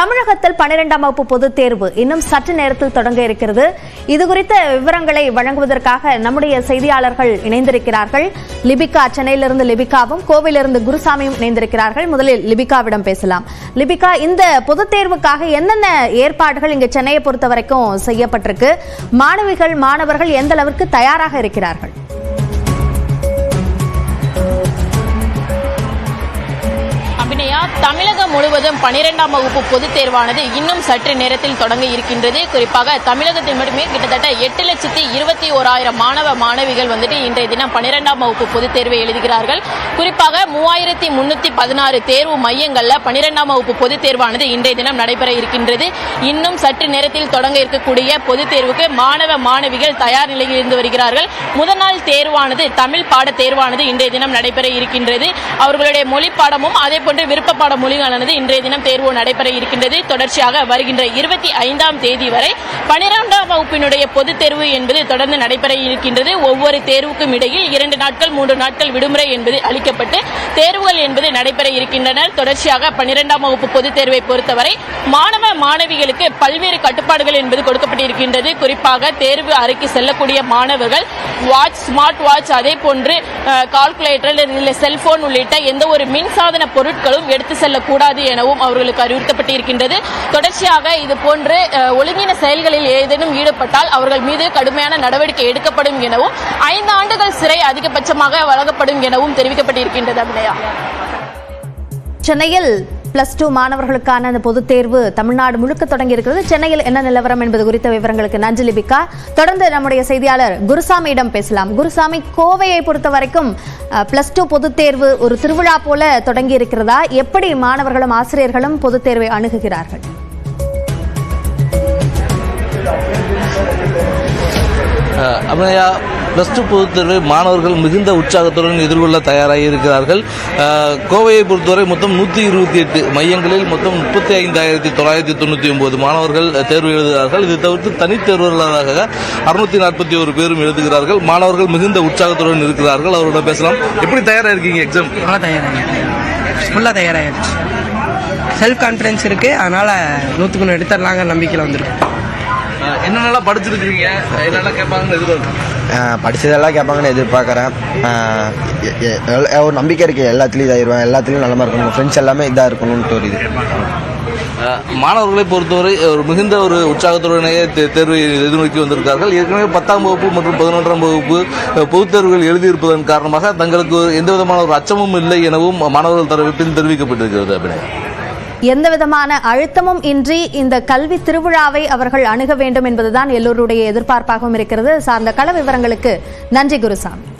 தமிழகத்தில் பன்னிரெண்டாம் வகுப்பு பொதுத் தேர்வு இன்னும் சற்று நேரத்தில் தொடங்க இருக்கிறது. இது குறித்த விவரங்களை வழங்குவதற்காக நம்முடைய செய்தியாளர்கள் இணைந்திருக்கிறார்கள். லிபிகா சென்னையிலிருந்து லிபிகாவும் கோவிலிருந்து குருசாமியும் இணைந்திருக்கிறார்கள். முதலில் லிபிகாவிடம் பேசலாம். லிபிகா இந்த பொதுத் தேர்வுக்காக என்னென்ன ஏற்பாடுகள் இங்கு சென்னையை பொறுத்த வரைக்கும் செய்யப்பட்டிருக்கு? மாணவிகள் மாணவர்கள் எந்த அளவிற்கு தயாராக இருக்கிறார்கள்? தமிழகம் முழுவதும் பனிரெண்டாம் வகுப்பு பொதுத் தேர்வானது இன்னும் சற்று நேரத்தில் தொடங்க இருக்கின்றது. குறிப்பாக தமிழகத்தில் மட்டுமே கிட்டத்தட்ட எட்டு லட்சத்தி இருபத்தி ஓராயிரம் மாணவ மாணவிகள் வந்துட்டு இன்றைய தினம் பனிரெண்டாம் வகுப்பு பொதுத் தேர்வை எழுதுகிறார்கள். குறிப்பாக மூவாயிரத்தி முன்னூத்தி பதினாறு தேர்வு மையங்கள்ல பனிரெண்டாம் வகுப்பு பொதுத் தேர்வானது இன்றைய தினம் நடைபெற இருக்கின்றது. இன்னும் சற்று நேரத்தில் தொடங்க இருக்கக்கூடிய பொதுத் தேர்வுக்கு மாணவ மாணவிகள் தயார் நிலையில் இருந்து வருகிறார்கள். முதல் நாள் தேர்வானது தமிழ் பாட தேர்வானது இன்றைய தினம் நடைபெற இருக்கின்றது. அவர்களுடைய மொழி பாடமும் அதே போன்று விருப்ப பாட மொழிகளானது இன்றைய தினம் தேர்வு நடைபெற இருக்கின்றது. தொடர்ச்சியாக வருகின்ற இருபத்தி ஐந்தாம் தேதி வரை பனிரெண்டாம் வகுப்பினுடைய பொதுத் தேர்வு என்பது தொடர்ந்து நடைபெற இருக்கின்றது. ஒவ்வொரு தேர்வுக்கும் இடையில் இரண்டு நாட்கள் மூன்று நாட்கள் விடுமுறை என்பது அளிக்கப்பட்டு தேர்வுகள் என்பது நடைபெற இருக்கின்றன. தொடர்ச்சியாக பனிரெண்டாம் வகுப்பு பொதுத் தேர்வை பொறுத்தவரை மாணவ மாணவிகளுக்கு பல்வேறு கட்டுப்பாடுகள் என்பது கொடுக்கப்பட்டிருக்கின்றது. குறிப்பாக தேர்வு அறைக்கு செல்லக்கூடிய மாணவர்கள் வாட்ச் ஸ்மார்ட் வாட்ச் அதே போன்று கால்குலேட்டர் செல்போன் உள்ளிட்ட எந்த ஒரு மின்சாதன பொருட்களும் எடுத்து செல்லக்கூடாது எனவும் அவர்களுக்கு அறிவுறுத்தப்பட்டிருக்கின்றது. தொடர்ச்சியாக இது போன்று ஒழுங்கின செயல்களில் ஏதேனும் ஈடுபட்டால் அவர்கள் மீது கடுமையான நடவடிக்கை எடுக்கப்படும் எனவும் ஐந்து ஆண்டுகள் சிறை அதிகபட்சமாக வழங்கப்படும் எனவும் தெரிவிக்கப்பட்டிருக்கின்றது அபிநயா. சென்னையில் பிளஸ் டூ மாணவர்களுக்கான அந்த பொதுத் தேர்வு தமிழ்நாடு முழுக்க தொடங்கி இருக்கிறது. சென்னையில் என்ன நிலவரம் என்பது குறித்த விவரங்களுக்கு நன்றி லிபிகா தொடர்ந்து நம்முடைய செய்தியாளர் குருசாமியிடம் பேசலாம். குருசாமி கோவையை பொறுத்த வரைக்கும் பிளஸ் டூ பொதுத் தேர்வு ஒரு திருவிழா போல தொடங்கி இருக்கிறதா? எப்படி மாணவர்களும் ஆசிரியர்களும் பொதுத் தேர்வை அணுகுகிறார்கள்? அபிநயா ப்ளஸ் டூ பொதுத் தேர்வை மாணவர்கள் மிகுந்த உற்சாகத்துடன் எதிர்கொள்ள தயாராகி இருக்கிறார்கள். கோவையை பொறுத்தவரை மொத்தம் நூற்றி இருபத்தி எட்டு மையங்களில் மொத்தம் முப்பத்தி ஐந்தாயிரத்தி தொள்ளாயிரத்தி தொண்ணூற்றி ஒன்பது மாணவர்கள் தேர்வு எழுதுகிறார்கள். இது தவிர்த்து தனித்தேர்வர்களாக அறுநூத்தி நாற்பத்தி ஒரு பேரும் எழுதுகிறார்கள். மாணவர்கள் மிகுந்த உற்சாகத்துடன் இருக்கிறார்கள். அவரோட பேசலாம். எப்படி தயாராக இருக்கீங்க எக்ஸாம் நல்லா தயாராகிடுச்சு ஃபுல்லாக தயாராகிடுச்சு. செல்ஃப் கான்ஃபிடன்ஸ் இருக்குது அதனால் நூற்றுக்கு ஒன்று எடுத்துடலாங்கிற நம்பிக்கையில் வந்திருக்கு என்னென்னலாம் படிச்சிருக்கீங்க? என்னென்ன கேட்பாங்கன்னு எதிர்பார்க்கு ஆஹ் படிச்சதெல்லாம் கேட்பாங்கன்னு எதிர்பார்க்குறேன். ஒரு நம்பிக்கை இருக்குது எல்லாத்துலேயும் இதாயிருவேன். எல்லாத்துலேயும் நல்லமா இருக்கணும். ஃப்ரெண்ட்ஸ் எல்லாமே இதாக இருக்கணும்னு ஒரு இது மாணவர்களை பொறுத்தவரை ஒரு மிகுந்த ஒரு உற்சாகத்துடனேயே தே- தேர்வை எதிர்நோக்கி வந்திருக்கார்கள் ஏற்கனவே பத்தாம் வகுப்பு மற்றும் பதினொன்றாம் வகுப்பு அஹ், பொதுத் தேர்வுகள் எழுதியிருப்பதன் காரணமாக தங்களுக்கு எந்த விதமான ஒரு அச்சமும் இல்லை எனவும் மாணவர்கள் தரப்பில் தெரிவிக்கப்பட்டிருக்கிறது அபிநயா. எந்த விதமான அழுத்தமும் இன்றி இந்த கல்வி திருவிழாவை அவர்கள் அணுக வேண்டும் என்பதுதான் எல்லோருடைய எதிர்பார்ப்பாகவும் இருக்கிறது. சார்ந்த கள விவரங்களுக்கு நன்றி குருசாமி.